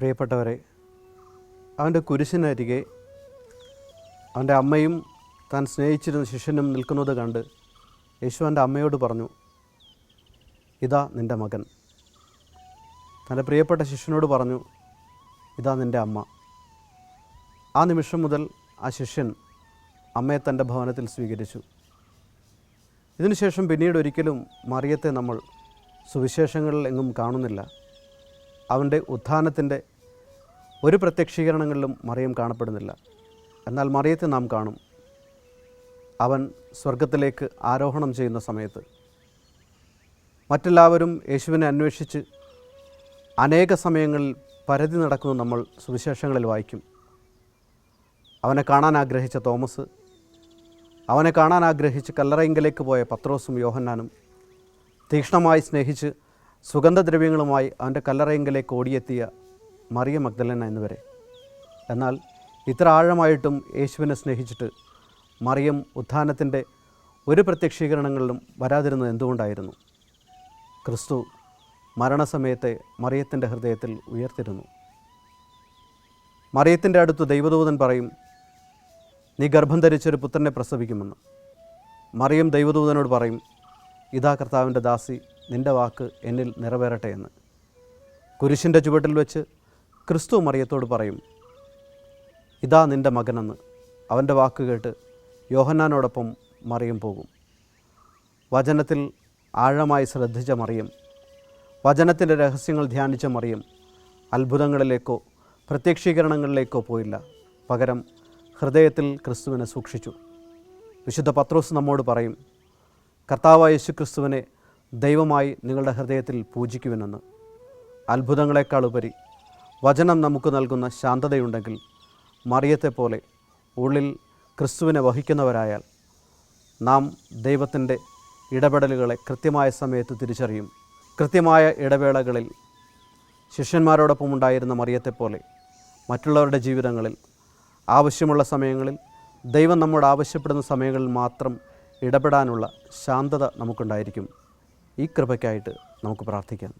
പ്രിയപ്പെട്ടവരെ അവന്റെ കുരിശിനരികെ അവന്റെ അമ്മയും താൻ സ്നേഹിച്ചിരുന്ന ശിഷ്യനും നിൽക്കുന്നത് കണ്ട് യേശു അവന്റെ അമ്മയോട് പറഞ്ഞു ഇതാ നിന്റെ മകൻ. തന്റെ പ്രിയപ്പെട്ട ശിഷ്യനോട് പറഞ്ഞു ഇതാ നിന്റെ അമ്മ. ആ നിമിഷം മുതൽ ആ ശിഷ്യൻ അമ്മയെ തന്റെ ഭവനത്തിൽ സ്വീകരിച്ചു. ഇതിനുശേഷം പിന്നീട് ഒരിക്കലും മറിയത്തെ നമ്മൾ സുവിശേഷങ്ങളിൽ എങ്ങും കാണുന്നില്ല. അവന്റെ ഉത്ഥാനത്തിന്റെ ഒരു പ്രത്യക്ഷീകരണങ്ങളിലും മറിയം കാണപ്പെടുന്നില്ല. എന്നാൽ മറിയത്തെ നാം കാണും. അവൻ സ്വർഗത്തിലേക്ക് ആരോഹണം ചെയ്യുന്ന സമയത്ത്. മറ്റെല്ലാവരും യേശുവിനെ അന്വേഷിച്ച് അനേക സമയങ്ങളിൽ പരതി നടക്കുന്നു നമ്മൾ സുവിശേഷങ്ങളിൽ വായിക്കും. അവനെ കാണാൻ ആഗ്രഹിച്ച തോമസ് അവനെ കാണാൻ ആഗ്രഹിച്ച് കല്ലറയിങ്കലേക്ക് പോയ പത്രോസും യോഹന്നാനും തീക്ഷ്ണമായി സ്നേഹിച്ച് സുഗന്ധദ്രവ്യങ്ങളുമായി അവന്റെ കല്ലറയിങ്കലേക്ക് ഓടിയെത്തിയ മറിയ മഗ്ദലന എന്നിവരെ എന്നാൽ ഇത്ര ആഴമായിട്ടും യേശുവിനെ സ്നേഹിച്ചിട്ട് മറിയം ഉത്ഥാനത്തിന്റെ ഒരു പ്രത്യക്ഷീകരണങ്ങളിലും വരാതിരുന്നത് എന്തുകൊണ്ടായിരുന്നു? ക്രിസ്തു മരണസമയത്തെ മറിയത്തിന്റെ ഹൃദയത്തിൽ ഉയർത്തിരുന്നു. മറിയത്തിന്റെ അടുത്ത് ദൈവദൂതൻ പറയും നീ ഗർഭം ധരിച്ചൊരു പുത്രനെ പ്രസവിക്കുമെന്ന്. മറിയം ദൈവദൂതനോട് പറയും ഇതാ കർത്താവിന്റെ ദാസി നിന്റെ വാക്ക് എന്നിൽ നിറവേറട്ടെ എന്ന്. കുരിശിന്റെ ചുവട്ടിൽ വെച്ച് ക്രിസ്തു മറിയത്തോട് പറയും ഇതാ നിന്റെ മകനെന്ന്. അവന്റെ വാക്ക് കേട്ട് യോഹന്നാനോടൊപ്പം മറിയം പോകും. വചനത്തിൽ ആഴമായി ശ്രദ്ധിച്ച മറിയം വചനത്തിന്റെ രഹസ്യങ്ങൾ ധ്യാനിച്ച മറിയം അത്ഭുതങ്ങളിലേക്കോ പ്രത്യക്ഷീകരണങ്ങളിലേക്കോ പോയില്ല. പകരം ഹൃദയത്തിൽ ക്രിസ്തുവിനെ സൂക്ഷിച്ചു. വിശുദ്ധ പത്രോസ് നമ്മോട് പറയും കർത്താവായ യേശു ക്രിസ്തുവിനെ ദൈവമായി നിങ്ങളുടെ ഹൃദയത്തിൽ പൂജിക്കുവിനെന്ന് അത്ഭുതങ്ങളെക്കാൾ ഉപരി വചനം നമുക്ക് നൽകുന്ന ശാന്തതയുണ്ടെങ്കിൽ മറിയത്തെ പോലെ ഉള്ളിൽ ക്രിസ്തുവിനെ വഹിക്കുന്നവരായാൽ നാം ദൈവത്തിന്റെ ഇടപെടലുകളെ കൃത്യമായ സമയത്ത് തിരിച്ചറിയും. കൃത്യമായ ഇടവേളകളിൽ ശിഷ്യന്മാരോടൊപ്പം ഉണ്ടായിരുന്ന മറിയത്തെപ്പോലെ മറ്റുള്ളവരുടെ ജീവിതങ്ങളിൽ ആവശ്യമുള്ള സമയങ്ങളിൽ ദൈവം നമ്മോട് ആവശ്യപ്പെടുന്ന സമയങ്ങളിൽ മാത്രം ഇടപെടാനുള്ള ശാന്തത നമുക്കുണ്ടായിരിക്കും. ഈ കൃപയ്ക്കായിട്ട് നമുക്ക് പ്രാർത്ഥിക്കാം.